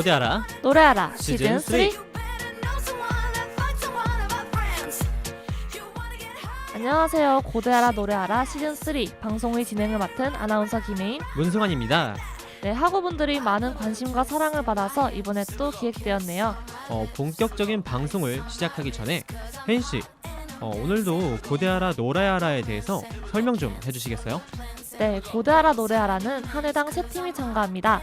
고대하라. 노래하라. 시즌 시즌 3 3. 안녕하세요. 고대하라 노래하라. 시즌 3 방송의 진행을 맡은 아나운서 김혜인. 문승환입니다. 네 학우분들이 많은 관심과 사랑을 받아서 이번에 또 기획되었네요. 어, 본격적인 방송을 시작하기 전에 혜인 씨 어, 오늘도 고대하라 노래하라에 대해서 설명 좀 해주시겠어요? 네 고대하라 노래하라는 한 회당 세 팀이 참가합니다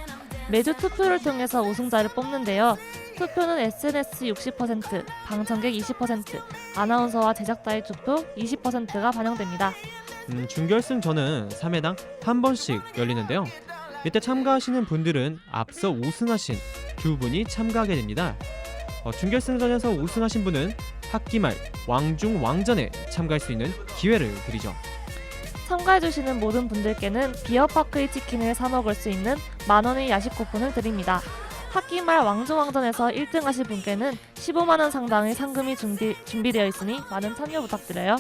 매주 투표를 통해서 우승자를 뽑는데요 투표는 SNS 60%, 방청객 20%, 아나운서와 제작자의 투표 20%가 반영됩니다 음, 준결승전은 3회당 한 번씩 열리는데요. 이때 참가하시는 분들은 앞서 우승하신 두 분이 참가하게 됩니다. 어, 준결승전에서 우승하신 분은 학기 말 왕중 왕전에 참가할 수 있는 기회를 드리죠. 참가해주시는 모든 분들께는 비어파크의 치킨을 사 먹을 수 있는 만원의 야식 쿠폰을 드립니다. 학기 말 왕중왕전에서 1등 하실 분께는 15만원 상당의 상금이 준비, 준비되어 있으니 많은 참여 부탁드려요.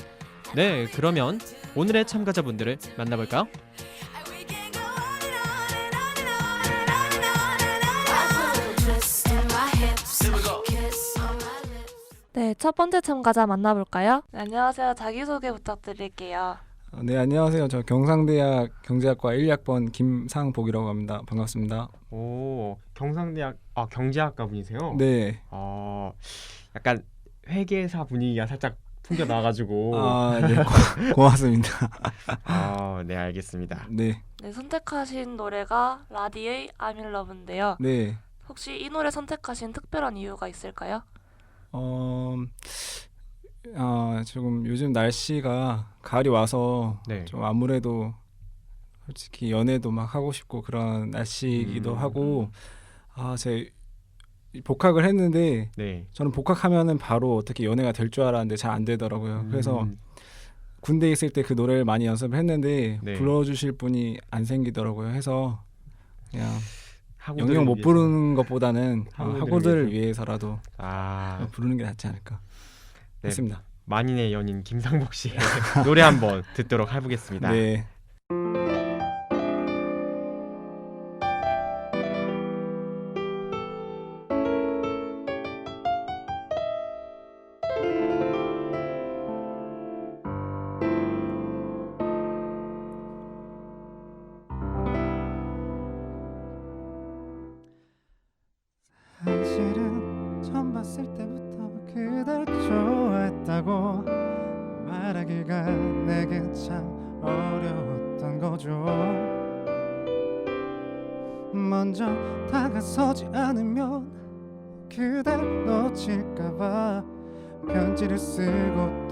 네, 그러면 오늘의 참가자분들을 만나볼까요? 네, 첫 번째 참가자 만나볼까요? 네, 안녕하세요. 자기소개 부탁드릴게요. 어, 네 안녕하세요. 저 경상대학 경제학과 1학번 김상복이라고 합니다. 반갑습니다. 오, 경상대학 아 경제학과 분이세요? 네. 어, 약간 회계사 분위기가 살짝 풍겨 나가지고. 아, 네. 고, 고맙습니다. 아, 네 알겠습니다. 네. 네, 선택하신 노래가 라디의 Love인데요. 네. 혹시 이 노래 선택하신 특별한 이유가 있을까요? 어, 아, 조금 요즘 날씨가 가을이 와서 네. 좀 아무래도 솔직히 연애도 막 하고 싶고 그런 날씨이기도 음. 하고 아, 제 복학을 했는데 네. 저는 복학하면은 바로 어떻게 연애가 될 줄 알았는데 잘 안 되더라고요. 그래서 음, 군대에 있을 때 그 노래를 많이 연습을 했는데 네. 불러주실 분이 안 생기더라고요. 해서 그냥 영영 못. 부르는 것보다는 어, 학우들을 학우들을 위해서. 위해서라도 아, 부르는 게 낫지 않을까 네. 했습니다. 만인의 연인 김상복 씨의 노래 한번 듣도록 해보겠습니다. 네.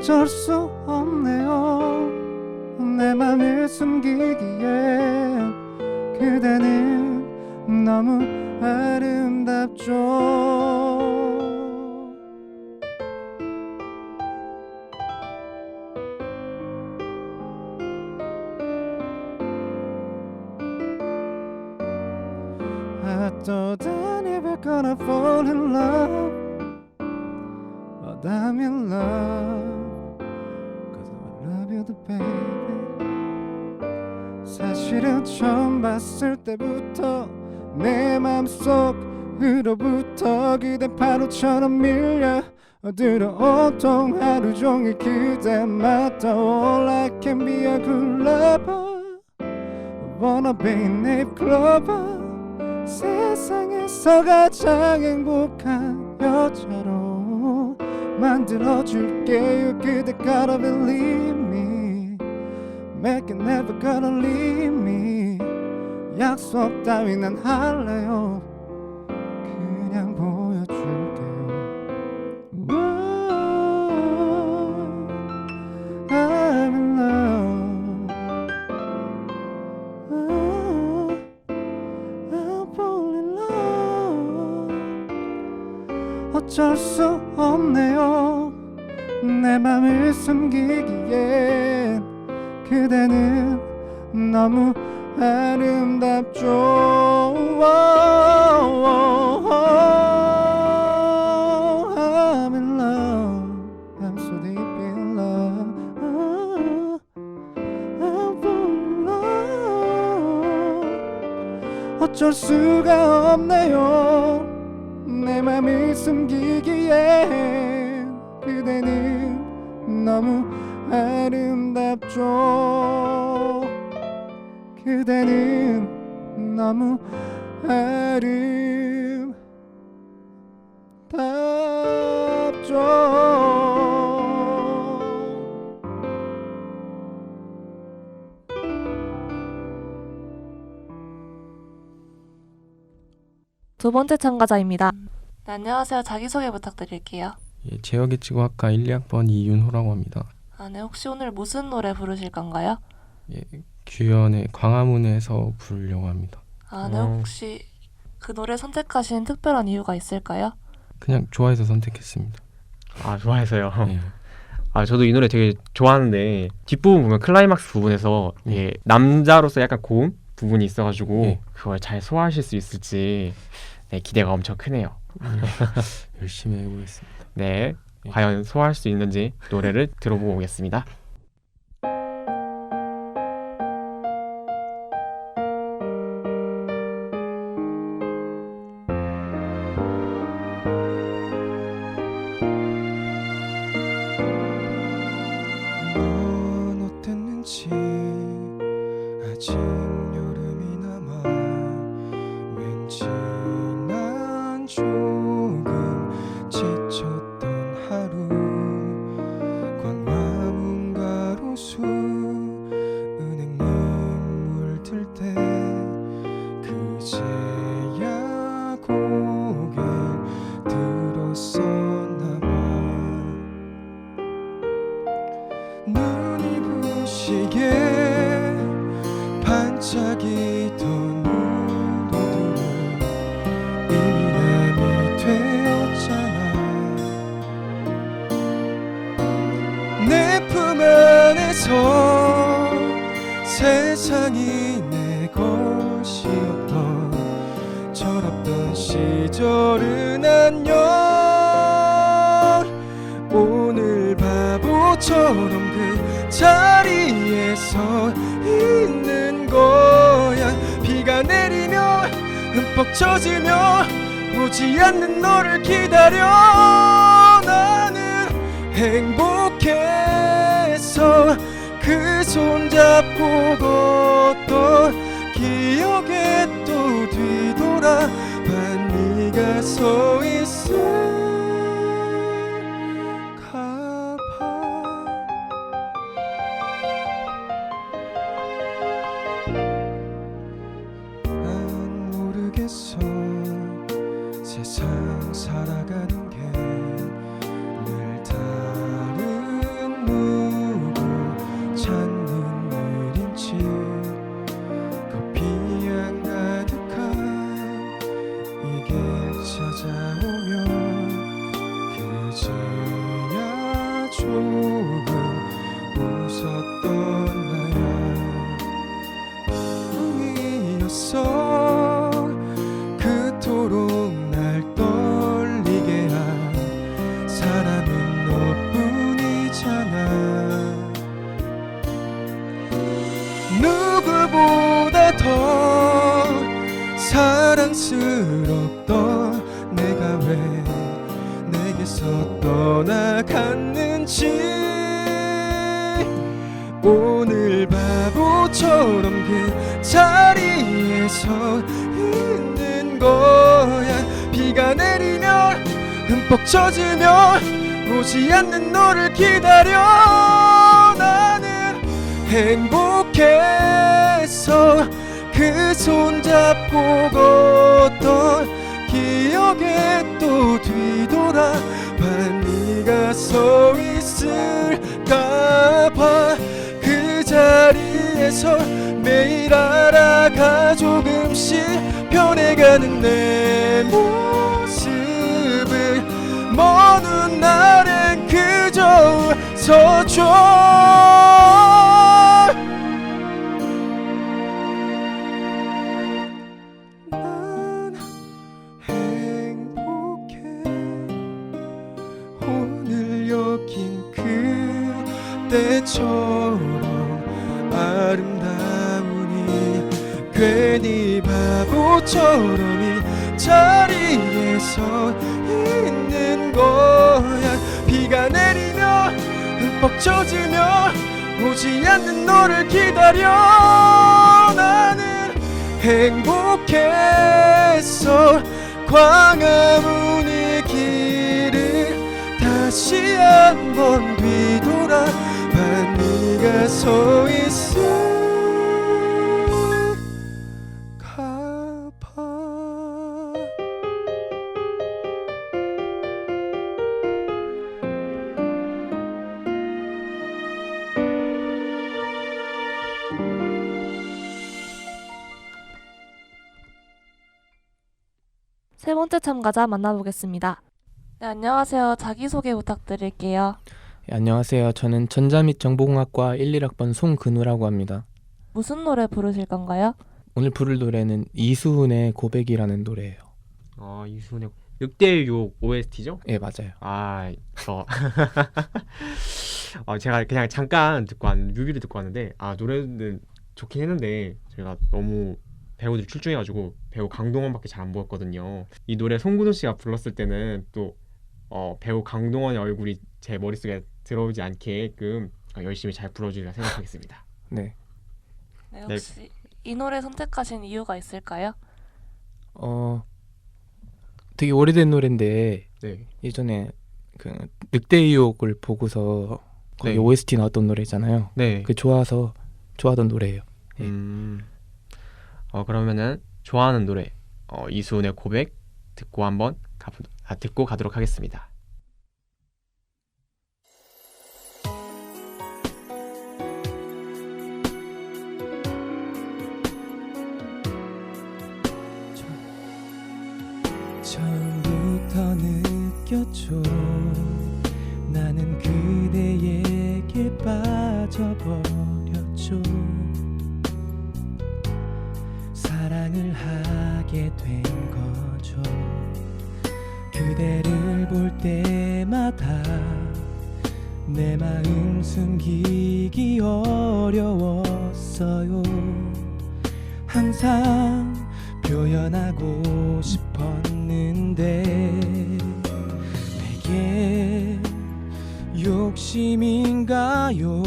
어쩔 수 없네요 내 맘을 숨기기엔 그대는 너무 아름답죠 thought I never gonna fall in love But I'm in love you baby 사실은 처음 봤을 때부터 내 맘속으로부터 그대 파도처럼 밀려 들어 온통 하루 종일 그대마다 All I can be a good lover Wanna be nip clover 세상에서 가장 행복한 여자로 만들어줄게요 그대 gotta believe Make it never gonna leave me 약속 따윈 안 할래요 그냥 보여줄게요 I'm in love I'm fall in love 어쩔 수 없네요 내 맘을 숨기기엔 그대는 너무 아름답죠 I'm in love I'm so deep in love I'm in love 어쩔 수가 없네요 내 맘을 숨기기에 그대는 너무 아름답죠 그대는 너무 아름답죠 두 번째 참가자입니다. 네, 안녕하세요. 자기소개 부탁드릴게요. 예, 제어계치고학과 1, 2학번 이윤호라고 합니다. 아, 네. 혹시 오늘 무슨 노래 부르실 건가요? 예, 규현의 광화문에서 부르려고 합니다. 아, 네. 어. 혹시 그 노래 선택하신 특별한 이유가 있을까요? 그냥 좋아해서 선택했습니다. 아 좋아해서요. 예. 아 저도 이 노래 되게 좋아하는데 뒷부분 보면 클라이막스 부분에서 네. 예, 남자로서 약간 고음 부분이 있어가지고 네. 그걸 잘 소화하실 수 있을지 네, 기대가 엄청 크네요. 예, 열심히 해보겠습니다. 네, 예. 과연 소화할 수 있는지 노래를 들어보고 오겠습니다. 철없던 시절은 안녕. 오늘 바보처럼 그 자리에 서 있는 거야. 비가 내리면 흠뻑 젖으며 보지 않는 너를 기다려. 나는 행복해서 그 손 잡고 걷던 기억에 또 뒤돌아 봐 네가 서 있을 웃 바보처럼 그 자리에 서 있는 거야. 비가 내리면 흠뻑 젖으면 오지 않는 너를 기다려. 나는 행복해서 그 손 잡고 걷던 기억에 또 뒤돌아 봐 네가 서 있을까 봐그 자리에서 매일 알아가 조금씩 변해가는 내 모습을. 먼 훗날엔 그저 오늘 여긴 그때처럼 괜히 바보처럼 이 자리에 서 있는 거야. 비가 내리며 흠뻑 젖으며 오지 않는 너를 기다려. 나는 행복했어 광화문의 길을 다시 한번 뒤돌아 봐 네가 서 있어 번째 참가자 만나보겠습니다. 네, 안녕하세요. 자기소개 부탁드릴게요. 예, 안녕하세요. 저는 전자 및 정보공학과 1, 1학번 송근우라고 합니다. 무슨 노래 부르실 건가요? 오늘 부를 노래는 이수훈의 고백이라는 노래예요. 어, 이수훈의 늑대의 유혹 OST죠? 예, 맞아요. 아, 저 어, 제가 그냥 잠깐 듣고 왔 뮤비를 듣고 왔는데 아 노래는 좋긴 했는데 제가 너무 배우들이 출중해가지고 배우 강동원밖에 잘 안 보였거든요. 이 노래 송근호 씨가 불렀을 때는 또 어, 배우 강동원의 얼굴이 제 머릿속에 들어오지 않게끔 어, 열심히 잘 불러주리라 생각하겠습니다. 네. 네, 네. 혹시 이 노래 선택하신 이유가 있을까요? 어 되게 오래된 노래인데 네. 예전에 그 늑대의 유혹을 보고서 거기 네. OST 나왔던 노래잖아요. 네. 그 좋아서 좋아하던 노래예요. 예. 음. 어 그러면은 좋아하는 노래 어, 이수훈의 고백 듣고 한번 가 아, 듣고 가도록 하겠습니다. 느꼈죠 나는 그대에게 빠져버렸죠 사랑을 하게 된 거죠. 그대를 볼 때마다 내 마음 숨기기 어려웠어요. 항상 표현하고 싶었는데 내게 욕심인가요?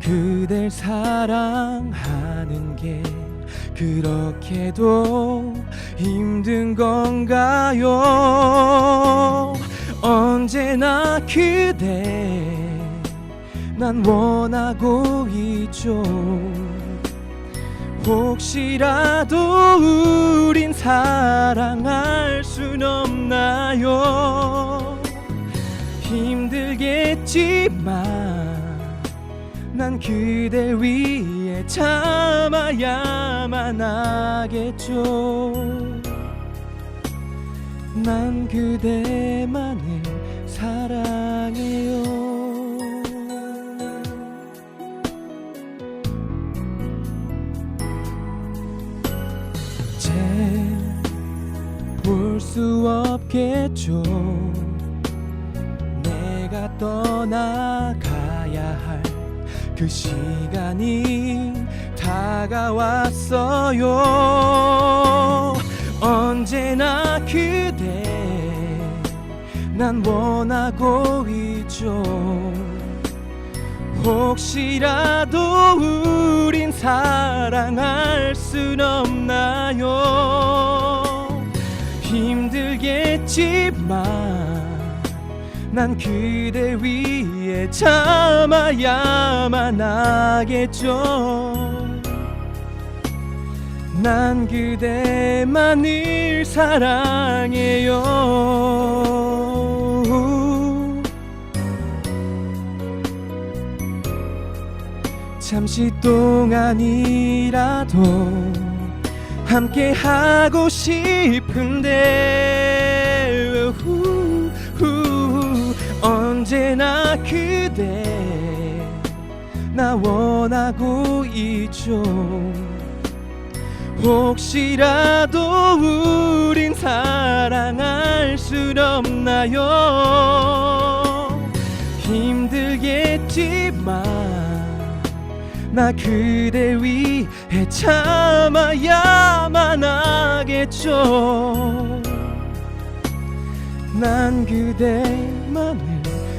그댈 사랑하는 게 그렇게도 힘든 건가요? 언제나 그대 난 원하고 있죠. 혹시라도 우린 사랑할 순 없나요? 힘들겠지만 난 그댈 위해 참아야 만 하겠죠 난 그대만을 사랑해요. 이제 볼수 없겠죠. 내가 떠나가야 할 그 시간이 다가왔어요. 언제나 그대 난 원하고 있죠. 혹시라도 우린 사랑할 순 없나요? 힘들겠지만 난 그대 위해 참아야만 하겠죠 난 그대만을 사랑해요 잠시 동안이라도 함께 하고 싶은데 후. 언제나 그대 나 원하고 있죠 혹시라도 우린 사랑할 수 없나요? 힘들겠지만 나 그대 위해 참아야만 하겠죠. 난 그대만을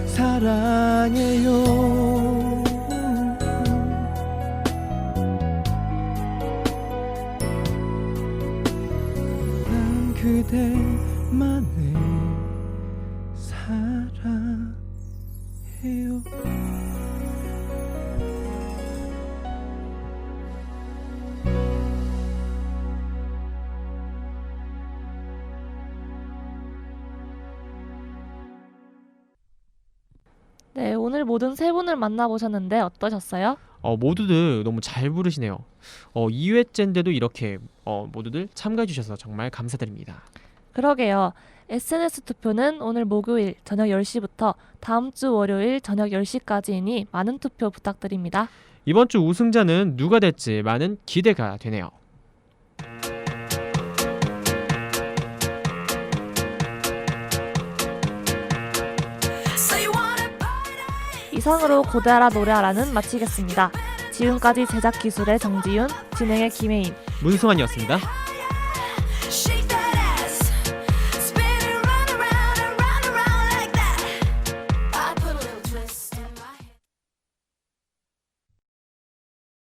사랑해요 그대만을 사랑해요 네, 오늘 모든 세 분을 만나보셨는데 어떠셨어요? 어, 모두들 너무 잘 부르시네요. 어, 2회째인데도 이렇게 어, 모두들 참가해 주셔서 정말 감사드립니다. 그러게요. SNS 투표는 오늘 목요일 저녁 10시부터 다음 주 월요일 저녁 10시까지이니 많은 투표 부탁드립니다. 이번 주 우승자는 누가 될지 많은 기대가 되네요. 이상으로 고대하라 노래하라는 마치겠습니다. 지금까지 제작 기술의 정지윤, 진행의 김혜인, 문승환이었습니다.